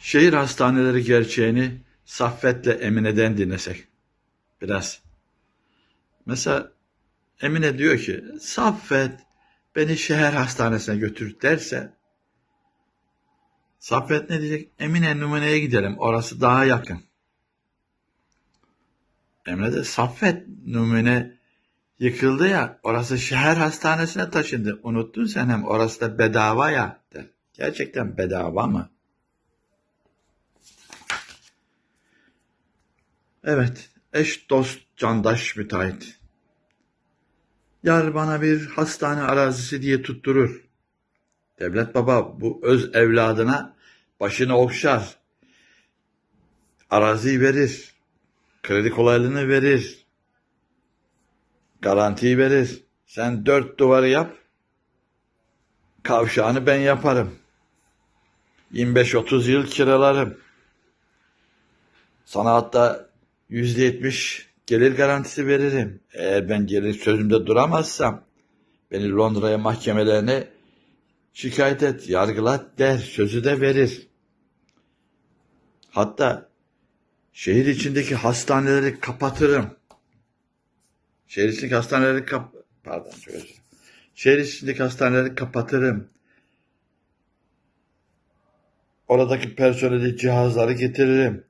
Şehir hastaneleri gerçeğini Saffet'le Emine'den dinlesek. Biraz. Mesela Emine diyor ki Saffet beni şehir hastanesine götür derse Saffet ne diyecek? Emine numuneye gidelim. Orası daha yakın. Emine de Saffet numune yıkıldı ya. Orası şehir hastanesine taşındı. Unuttun sen hem orası da bedava ya der. Gerçekten bedava mı? Evet. Eş, dost, candaş, müteahhit. Yar bana bir hastane arazisi diye tutturur. Devlet baba bu öz evladına başını okşar. Araziyi verir. Kredi kolaylığını verir. Garantiyi verir. Sen dört duvarı yap. Kavşağını ben yaparım. 25-30 yıl kiralarım. Sana hatta %70 gelir garantisi veririm. Eğer ben gelir sözümde duramazsam beni Londra'ya mahkemelerine şikayet et, yargılat der, sözü de verir. Hatta şehir içindeki hastaneleri kapatırım. Şehir içindeki hastaneleri kap pardon dilerim. Şehir içindeki hastaneleri kapatırım. Oradaki personeli cihazları getiririm.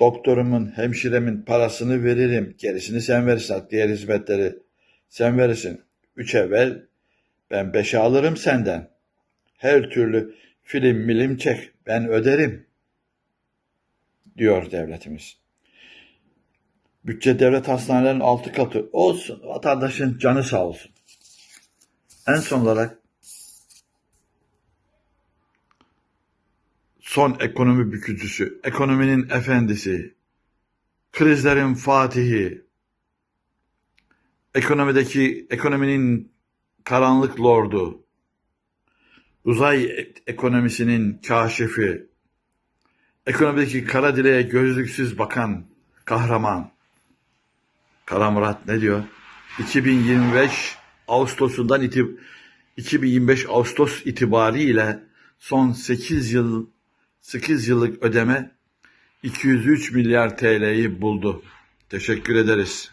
Doktorumun, hemşiremin parasını veririm. Gerisini sen verirsin. Diğer hizmetleri sen verirsin. Üçe ver, ben beşe alırım senden. Her türlü film milim çek, ben öderim. Diyor devletimiz. Bütçe devlet hastanelerinin altı katı olsun. Vatandaşın canı sağ olsun. En son olarak son ekonomi bükücüsü, ekonominin efendisi, krizlerin fatihi, ekonomideki ekonominin karanlık lordu, uzay ekonomisinin kaşifi, ekonomideki kara dileğe gözlüksüz bakan kahraman, Kara Murat ne diyor? 2025 Ağustos'undan itib 2025 Ağustos itibariyle son 8 yıl 8 yıllık ödeme 203 milyar TL'yi buldu. Teşekkür ederiz.